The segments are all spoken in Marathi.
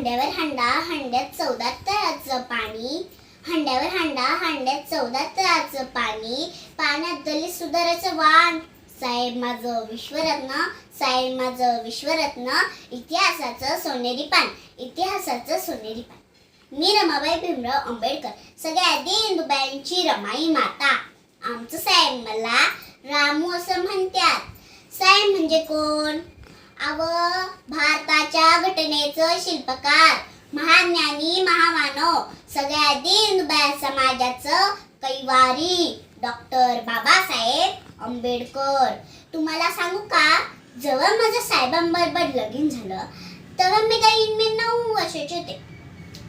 हंड्यावर हंडा हंड्यात चौदा तळाचं पाणी. हंड्यावर हंडा हंड्यात चौदा तळाचं पाणी. पाण्यात दली सुधाराचं वाण साहेब माझं विश्वरत्न साहेब माझं विश्वरत्न. इतिहासाचं सोनेरी पान इतिहासाचं सोनेरी पान. मी रमाबाई भीमराव आंबेडकर सगळ्या इंदुबाईंची रमाई माता. आमचं साहेब मला रामू असं म्हणतात साहेब म्हणजे कोण? अव भार घटनेचं शिल्पकार महाज्ञानी महामानव सगळ्या दीनदयाळ समाजाचं कैवारी डॉक्टर बाबासाहेब आंबेडकर. तुम्हाला सांगू का? जेव्हा माझं साहेबांबरोबर लगीन झालं तेव्हा मी काही मी नऊ वर्षाचे होते.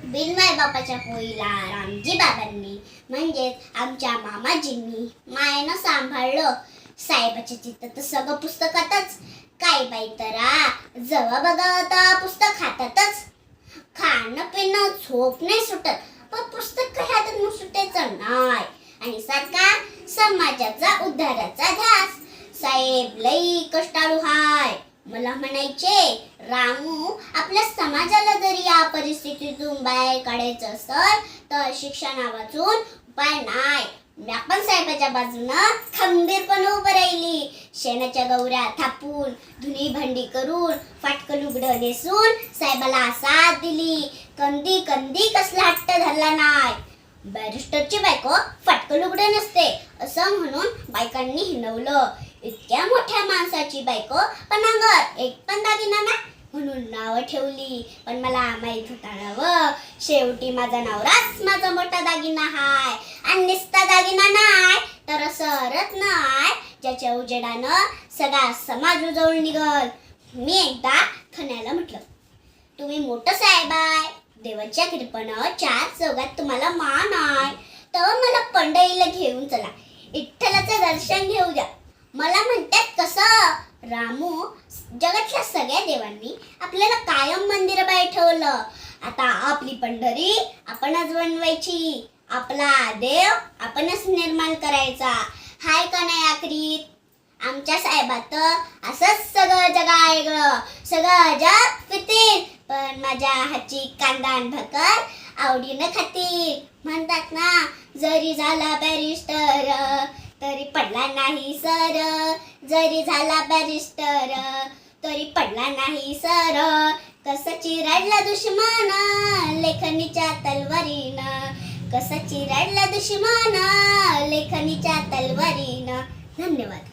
बिनमाय बापाच्या पोईला रामजी बाबांनी म्हणजेच आमच्या मामाजींनी मायनं सांभाळलं. साहेबाच्या चित्त तर सगळं पुस्तकातच. काय बाई तरा जवा बघा तर पुस्तक हातातच. खाणं पिणं झोप नाही सुटत पण पुस्तक काही हातात सुटायचं नाही. आणि सारखा समाजाचा उद्धाराचा ध्यास. साहेब लई कष्टाळू हाय. मला म्हणायचे रामू आपल्या समाजाला जरी या परिस्थितीतून बाहेर काढायचं असेल तर शिक्षणा वाचून उपाय नाही. मी आपण साहेबाच्या बाजूनं खंबीरपणे उभं राहिली. शेणाच्या गौऱ्या थापून धुनी भांडी करून फाटकं लुगडं नेसून साहेबाला साथ दिली. कंदी कंदी कसला हट्ट धरला नाही बॅरिस्टरची बायको फाटकं लुगडं नसते असं म्हणून बायकांनी हिनवलं इतक्या मोठ्या माणसाची बायको पण एक पण दागिना ना म्हणून नावं ठेवली. पण मला माहीत होता नाव. शेवटी माझा नवराच माझा मोठा दागिना हाय. आणि निस्ता दागिना नाय तर सरत नाय. ज्याच्या उजेडानं सगळा समाज उजवून निघल. मी एकदा खण्याला म्हटलं तुम्ही मोठं साहेब आहे. देवाच्या कृपेनं चार चौघात तुम्हाला मान आहे. तर मला पंढरीला घेऊन चला. विठ्ठलाचं दर्शन घेऊ द्या. मला म्हणतात कसं? रामू जगातल्या सगळ्या देवांनी आपल्याला कायम मंदिर बाहेर ठेवलं आता आपली पंढरी आपणच बनवायची. आपला देव आपणच निर्माण करायचा. का नाही आखरीत? आमच्या साहेबात असंच सगळं जग ऐकलं सगळं जग फिरतील. पण माझ्या हाची कांदा आणि भाकर आवडीनं खातील. म्हणतात ना जरी झाला बॅरिस्टर तरी पडला नाही सर. जरी झाला बॅरिस्टर तरी पडला नाही सर. कसं चिरडला दुश्मन लेखनीच्या तलवारीनं. कसं चिरडला दुश्मन लेखनीच्या तलवारीनं. धन्यवाद.